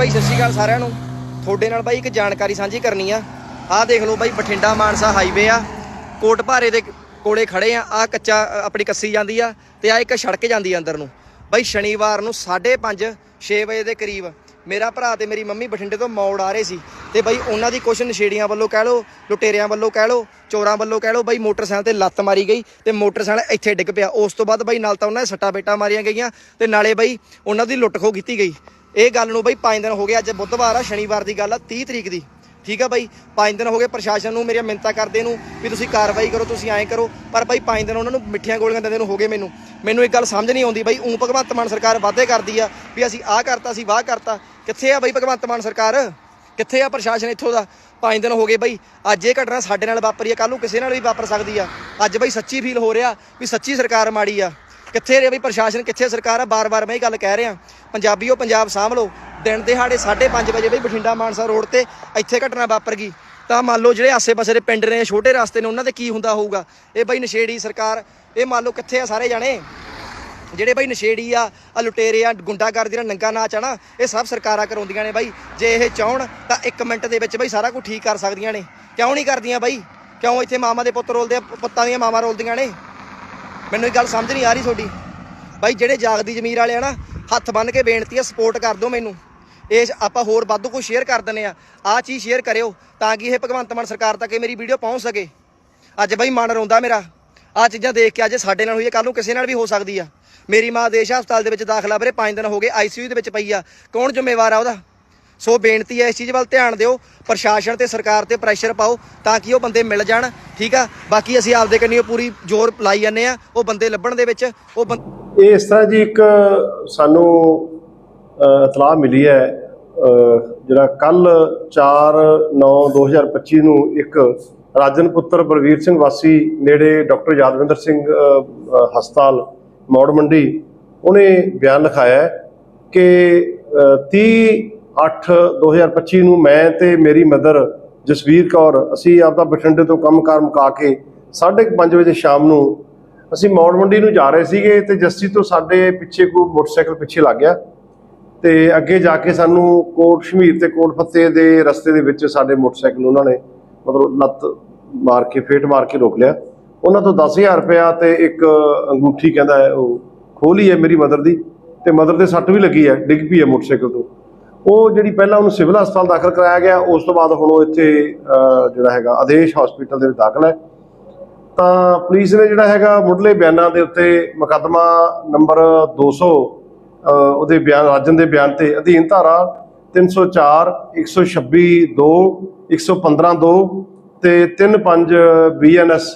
ਭਾਈ, ਸਤਿ ਸ਼੍ਰੀ ਅਕਾਲ ਸਾਰਿਆਂ ਨੂੰ। ਤੁਹਾਡੇ ਨਾਲ ਬਾਈ ਇੱਕ ਜਾਣਕਾਰੀ ਸਾਂਝੀ ਕਰਨੀ ਆ। ਆਹ ਦੇਖ ਲਓ ਬਾਈ, ਬਠਿੰਡਾ ਮਾਨਸਾ ਹਾਈਵੇ ਆ। ਕੋਟ ਭਾਰੇ ਦੇ ਕੋਲੇ ਖੜੇ ਆ। ਆ ਕੱਚਾ ਆਪਣੀ ਕੱਸੀ ਜਾਂਦੀ ਆ ਤੇ ਆ ਇੱਕ ਸੜਕ ਜਾਂਦੀ ਆ ਅੰਦਰ ਨੂੰ। ਬਾਈ, ਸ਼ਨੀਵਾਰ ਨੂੰ 5:30 6 ਵਜੇ ਦੇ ਕਰੀਬ ਮੇਰਾ ਭਰਾ ਤੇ ਮੇਰੀ ਮੰਮੀ ਬਠਿੰਡੇ ਤੋਂ ਮੌੜ ਆ ਰਹੇ ਸੀ। ਤੇ ਬਾਈ, ਉਹਨਾਂ ਦੀ ਕੁਛ ਨਸ਼ੇੜੀਆਂ ਵੱਲੋਂ ਕਹਿ ਲਓ, ਲੁਟੇਰਿਆਂ ਵੱਲੋਂ ਕਹਿ ਲਓ, ਚੋਰਾਂ ਵੱਲੋਂ ਕਹਿ ਲਓ, ਬਾਈ, ਮੋਟਰਸਾਈਕਲ ਤੇ ਲੱਤ ਮਾਰੀ ਗਈ ਤੇ ਮੋਟਰਸਾਈਕਲ ਇੱਥੇ ਡਿੱਗ ਪਿਆ। ਉਸ ਤੋਂ ਬਾਅਦ ਬਾਈ, ਨਾਲ ਤਾਂ ਉਹਨਾਂ ਦੇ ਸੱਟਾਂ ਬੇਟਾਂ ਮਾਰੀਆਂ ਗਈਆਂ ਤੇ ਨਾਲੇ ਬਾਈ, ਉਹਨਾਂ ਦੀ ਲੁੱਟ ਖੋ ਕੀਤੀ ਗਈ। ਇਹ ਗੱਲ ਨੂੰ ਬਈ 5 ਦਿਨ ਹੋ ਗਏ, ਅੱਜ ਬੁੱਧਵਾਰ ਆ, ਸ਼ਨੀਵਾਰ ਦੀ ਗੱਲ ਆ 30 ਤਰੀਕ ਦੀ। ਠੀਕ ਆ ਬਾਈ? 5 ਦਿਨ ਹੋ ਗਏ ਪ੍ਰਸ਼ਾਸਨ ਨੂੰ, ਮੇਰੀਆਂ ਮਿੰਤਾ ਕਰਦੇ ਨੂੰ ਵੀ ਤੁਸੀਂ ਕਾਰਵਾਈ ਕਰੋ, ਤੁਸੀਂ ਐਂ ਕਰੋ, ਪਰ ਬਾਈ 5 ਦਿਨ ਉਹਨਾਂ ਨੂੰ ਮਿੱਠੀਆਂ ਗੋਲੀਆਂ ਦਿੰਦੇ ਨੂੰ ਹੋ ਗਏ ਮੈਨੂੰ। ਮੈਨੂੰ ਇੱਕ ਗੱਲ ਸਮਝ ਨਹੀਂ ਆਉਂਦੀ ਬਾਈ, ਉਂ ਭਗਵੰਤ ਮਾਨ ਸਰਕਾਰ ਵਾਅਦੇ ਕਰਦੀ ਆ ਵੀ ਅਸੀਂ ਆਹ ਕਰਤਾ, ਅਸੀਂ ਵਾਹ ਕਰਤਾ। ਕਿੱਥੇ ਆ ਬਾਈ ਭਗਵੰਤ ਮਾਨ ਸਰਕਾਰ? ਕਿੱਥੇ ਆ ਪ੍ਰਸ਼ਾਸਨ ਇੱਥੋਂ ਦਾ? 5 ਦਿਨ ਹੋ ਗਏ ਬਾਈ, ਅੱਜ ਇਹ ਘਟਨਾ ਸਾਡੇ ਨਾਲ ਵਾਪਰੀ ਆ ਕੱਲ ਨੂੰ ਕਿਸੇ ਨਾਲ ਵੀ ਵਾਪਰ ਸਕਦੀ ਆ। ਅੱਜ ਬਾਈ ਸੱਚੀ ਫੀਲ ਹੋ ਰਿਹਾ ਵੀ ਸੱਚੀ ਸਰਕਾਰ ਮਾੜੀ ਆ। ਕਿੱਥੇ ਰਿਹਾ ਬਈ ਪ੍ਰਸ਼ਾਸਨ ਕਿੱਥੇ ਸਰਕਾਰ ਆ, ਬਾਰ-ਬਾਰ ਮੈਂ ਇਹ ਗੱਲ ਕਹਿ ਰਿਹਾ। ਪੰਜਾਬੀਓ, ਪੰਜਾਬ ਸਾਂਭ ਲਓ ਦਿਨ ਦਿਹਾੜੇ 5:30 ਵਜੇ ਬਈ ਬਠਿੰਡਾ ਮਾਨਸਾ ਰੋਡ ਤੇ ਇੱਥੇ ਘਟਨਾ ਵਾਪਰ ਗਈ। ਤਾਂ ਮੰਨ ਲਓ ਜਿਹੜੇ ਆਸੇ-ਪਾਸੇ ਦੇ ਪਿੰਡ ਨੇ, ਛੋਟੇ ਰਸਤੇ ਨੇ, ਉਹਨਾਂ ਤੇ ਕੀ ਹੁੰਦਾ ਹੋਊਗਾ? ਇਹ ਬਈ ਨਸ਼ੇੜੀ ਸਰਕਾਰ, ਇਹ ਮੰਨ ਲਓ ਕਿੱਥੇ ਆ ਸਾਰੇ ਜਾਣੇ? ਜਿਹੜੇ ਬਈ ਨਸ਼ੇੜੀ ਆ ਆ ਲੁਟੇਰੇ ਆ, ਗੁੰਡਾਗਰਦੀ ਦਾ ਨੰਗਾ ਨਾਚ ਆ ਨਾ, ਇਹ ਸਭ ਸਰਕਾਰਾਂ ਕਰਾਉਂਦੀਆਂ ਨੇ ਬਾਈ। ਜੇ ਇਹ ਚਾਹਣ, ਤਾਂ 1 ਮਿੰਟ ਦੇ ਵਿੱਚ ਬਈ ਸਾਰਾ ਕੁਝ ਠੀਕ ਕਰ ਸਕਦੀਆਂ ਨੇ। ਕਿਉਂ ਨਹੀਂ ਕਰਦੀਆਂ ਬਾਈ? ਕਿਉਂ ਇੱਥੇ ਮਾਮਾ ਦੇ ਪੁੱਤ ਰੋਲਦੇ ਆ, ਪੁੱਤਾਂ ਦੀਆਂ ਮਾਵਾਂ ਰੋਲਦੀਆਂ ਨੇ? ਮੈਨੂੰ ਇਹ ਗੱਲ ਸਮਝ ਨਹੀਂ ਆ ਰਹੀ ਤੁਹਾਡੀ। ਬਾਈ, ਜਿਹੜੇ ਜਾਗਦੀ ਜ਼ਮੀਰ ਵਾਲੇ ਆ ਨਾ, ਹੱਥ ਬੰਨ ਕੇ ਬੇਨਤੀ ਆ ਸਪੋਰਟ ਕਰ ਦਿਓ ਮੈਨੂੰ। ਇਹ ਆਪਾਂ ਹੋਰ ਵਾਧੂ ਕੁਝ ਸ਼ੇਅਰ ਕਰ ਦਿੰਨੇ ਆ। ਆਹ ਚੀਜ਼ ਸ਼ੇਅਰ ਕਰਿਓ, ਤਾਂ ਕਿ ਇਹ ਭਗਵੰਤ ਮਾਨ ਸਰਕਾਰ ਤੱਕ ਇਹ ਮੇਰੀ ਵੀਡੀਓ ਪਹੁੰਚ ਸਕੇ। ਅੱਜ ਬਾਈ ਮਨ ਰੋਂਦਾ ਮੇਰਾ। ਆਹ ਚੀਜ਼ਾਂ ਦੇਖ ਕੇ ਅੱਜ ਸਾਡੇ ਨਾਲ ਹੋਈ ਹੈ ਕੱਲ ਨੂੰ ਕਿਸੇ ਨਾਲ ਵੀ ਹੋ ਸਕਦੀ ਆ। ਮੇਰੀ ਮਾਂ ਦੇਸ਼ ਹਸਪਤਾਲ ਦੇ ਵਿੱਚ ਦਾਖਲਾ ਵੀਰੇ 5 ਦਿਨ ਹੋ ਗਏ ਆਈਸੀਯੂ ਦੇ ਵਿੱਚ ਪਈ ਆ। ਕੌਣ ਜ਼ਿੰਮੇਵਾਰ ਆ ਉਹਦਾ? ਸੋ ਬੇਨਤੀ ਹੈ ਇਸ ਚੀਜ਼ ਵੱਲ ਧਿਆਨ ਦਿਓ ਪ੍ਰਸ਼ਾਸਨ ਤੇ ਸਰਕਾਰ ਤੇ ਪ੍ਰੈਸ਼ਰ ਪਾਓ ਤਾਂ ਕਿ ਉਹ ਬੰਦੇ ਮਿਲ ਜਾਣ ਠੀਕ ਆ? ਬਾਕੀ ਅਸੀਂ ਆਪਦੇ ਕੰਨੀਓ ਪੂਰੀ ਜ਼ੋਰ ਲਾਈ ਜਾਂਦੇ ਆ ਉਹ ਬੰਦੇ ਲੱਭਣ ਦੇ ਵਿੱਚ ਉਹ ਇਹ ਇਸ ਤਰ੍ਹਾਂ ਜੀ ਇੱਕ ਸਾਨੂੰ ਇਤਲਾਹ ਮਿਲੀ ਹੈ ਅ, ਜਿਹੜਾ ਕੱਲ 4/9/2025 ਨੂੰ ਇੱਕ ਰਾਜਨ ਪੁੱਤਰ ਬਲਵੀਰ ਸਿੰਘ ਵਾਸੀ ਨੇੜੇ ਡਾਕਟਰ ਯਾਦਵਿੰਦਰ ਸਿੰਘ ਹਸਪਤਾਲ ਮੌੜ ਮੰਡੀ ਉਹਨੇ ਬਿਆਨ ਲਿਖਾਇਆ ਕਿ ਕਿ ਅ, 30/8/2025 ਨੂੰ ਮੈਂ ਤੇ ਮੇਰੀ ਮਦਰ ਜਸਵੀਰ ਕੌਰ ਅਸੀਂ ਆਪਦਾ ਬਠਿੰਡੇ ਤੋਂ ਕੰਮਕਾਰ ਮੁਕਾ ਕੇ 5:30 ਵਜੇ ਸ਼ਾਮ ਨੂੰ ਅਸੀਂ ਮੌੜ ਮੰਡੀ ਨੂੰ ਜਾ ਰਹੇ ਸੀਗੇ ਤੇ ਜੱਸੀ ਤੋਂ ਸਾਡੇ ਪਿੱਛੇ ਕੋਈ ਮੋਟਰਸਾਈਕਲ ਪਿੱਛੇ ਲੱਗ ਗਿਆ ਤੇ ਅੱਗੇ ਜਾ ਕੇ ਸਾਨੂੰ ਕੋਟ ਸ਼ਮੀਰ ਤੇ ਕੋਟ ਫਤਿਹ ਦੇ ਰਸਤੇ ਦੇ ਵਿੱਚ ਸਾਡੇ ਮੋਟਰਸਾਈਕਲ ਉਹਨਾਂ ਨੇ ਮਤਲਬ ਲੱਤ ਮਾਰ ਕੇ ਫੇਟ ਮਾਰ ਕੇ ਰੋਕ ਲਿਆ। ਉਹਨਾਂ ਤੋਂ 10000 ਰੁਪਇਆ ਤੇ ਇੱਕ ਅੰਗੂਠੀ ਕਹਿੰਦਾ ਹੈ ਉਹ ਖੋਲੀ ਹੈ ਮੇਰੀ ਮਦਰ ਦੀ ਤੇ ਮਦਰ ਦੇ ਸੱਟ ਵੀ ਲੱਗੀ ਹੈ ਡਿੱਗ ਪਈ ਹੈ ਮੋਟਰਸਾਈਕਲ ਤੋਂ। ਉਹ ਜਿਹੜੀ ਪਹਿਲਾਂ ਉਹਨੂੰ ਸਿਵਲ ਹਸਪਤਾਲ ਦਾਖਲ ਕਰਾਇਆ ਗਿਆ ਉਸ ਤੋਂ ਬਾਅਦ ਹੁਣ ਉਹ ਇੱਥੇ ਜਿਹੜਾ ਹੈਗਾ ਆਦੇਸ਼ ਹਸਪੀਟਲ ਦੇ ਵਿੱਚ ਦਾਖਲ ਹੈ। ਤਾਂ ਪੁਲਿਸ ਨੇ ਜਿਹੜਾ ਹੈਗਾ ਮੁੱਢਲੇ ਬਿਆਨਾਂ ਦੇ ਉੱਤੇ ਮੁਕੱਦਮਾ ਨੰਬਰ 200 ਅ, ਉਹਦੇ ਬਿਆਨ ਰਾਜਨ ਦੇ ਬਿਆਨ ਤੇ ਅਧੀਨ ਧਾਰਾ 304 126 2 115 2 ਤੇ 35 ਬੀਐਨਐਸ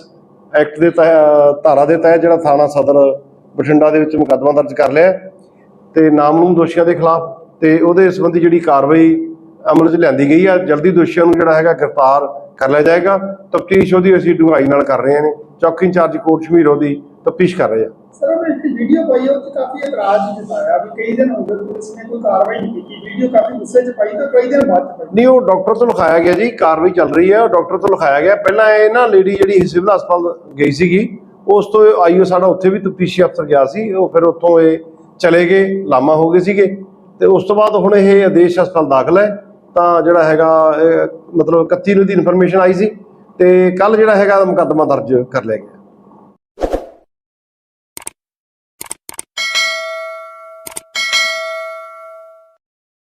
ਐਕਟ ਦੇ ਤਹਿ- ਧਾਰਾ ਦੇ ਤਹਿਤ ਜਿਹੜਾ ਥਾਣਾ ਸਦਰ ਬਠਿੰਡਾ ਦੇ ਵਿੱਚ ਮੁਕੱਦਮਾ ਦਰਜ ਕਰ ਲਿਆ ਹੈ ਤੇ ਨਾਮਲੂਮ ਦੋਸ਼ੀਆਂ ਦੇ ਖਿਲਾਫ ਤੇ ਉਹਦੇ ਸੰਬੰਧੀ ਜਿਹੜੀ ਕਾਰਵਾਈ ਅਮਲ 'ਚ ਲਿਆਂਦੀ ਗਈ ਆ ਜਲਦੀ ਦੋਸ਼ੀਆਂ ਨੂੰ ਜਿਹੜਾ ਹੈਗਾ ਗ੍ਰਿਫਤਾਰ ਕਰ ਲਿਆ ਜਾਏਗਾ। ਤਫਤੀਸ਼ ਉਹਦੀ ਅਸੀਂ ਡੂੰਘਾਈ ਨਾਲ ਕਰ ਰਹੇ ਨੇ ਚੌਕੀ ਇੰਚਾਰਜ ਕੋਟ ਸ਼ਮੀਰ ਉਹਦੀ ਤਫਤੀਸ਼ ਕਰ ਰਹੇ ਆ। ਸਰ ਉਹ ਇੱਕ ਵੀਡੀਓ ਪਾਈ ਉਹ 'ਚ ਕਾਫੀ ਇਤਰਾਜ਼ ਜਤਾਇਆ ਵੀ ਕਈ ਦਿਨ ਹੋ ਗਏ ਪੁਲਿਸ ਨੇ ਕੋਈ ਕਾਰਵਾਈ ਨਹੀਂ ਕੀਤੀ। ਵੀਡੀਓ ਕਾਫੀ ਗੁੱਸੇ 'ਚ ਪਾਈ ਤਾਂ ਕਈ ਦਿਨ ਬਾਅਦ ਪਾਈ। ਨਹੀਂ ਉਹ ਡਾਕਟਰ ਤੋਂ ਲਿਖਾਇਆ ਗਿਆ ਜੀ ਕਾਰਵਾਈ ਚੱਲ ਰਹੀ ਹੈ ਉਹ ਡਾਕਟਰ ਤੋਂ ਲਿਖਾਇਆ ਗਿਆ ਪਹਿਲਾਂ ਇਹ ਨਾ ਲੇਡੀ ਜਿਹੜੀ ਸਿਵਲ ਹਸਪਤਾਲ ਗਈ ਸੀਗੀ ਉਸ ਤੋਂ ਆਈਓ ਸਾਡਾ ਉੱਥੇ ਵੀ ਤਫਤੀਸ਼ੀ ਅਫਸਰ ਗਿਆ ਸੀ। ਉਹ ਫਿਰ ਉੱਥੋਂ ਇਹ ਚਲੇ ਗਏ ਲਾਮਾ ਹੋ ਗਏ ਸੀਗੇ। ਤੇ ਉਸ ਤੋਂ ਬਾਅਦ ਹੁਣ ਇਹ ਆਦੇਸ਼ ਹਸਪਤਾਲ ਦਾਖਲ ਹੈ। ਤਾਂ ਜਿਹੜਾ ਹੈਗਾ ਮਤਲਬ 31 ਨੂੰ ਦੀ ਇਨਫੋਰਮੇਸ਼ਨ ਆਈ ਸੀ ਤੇ ਕੱਲ ਜਿਹੜਾ ਹੈਗਾ ਮੁਕੱਦਮਾ ਦਰਜ ਕਰ ਲਿਆ ਗਿਆ।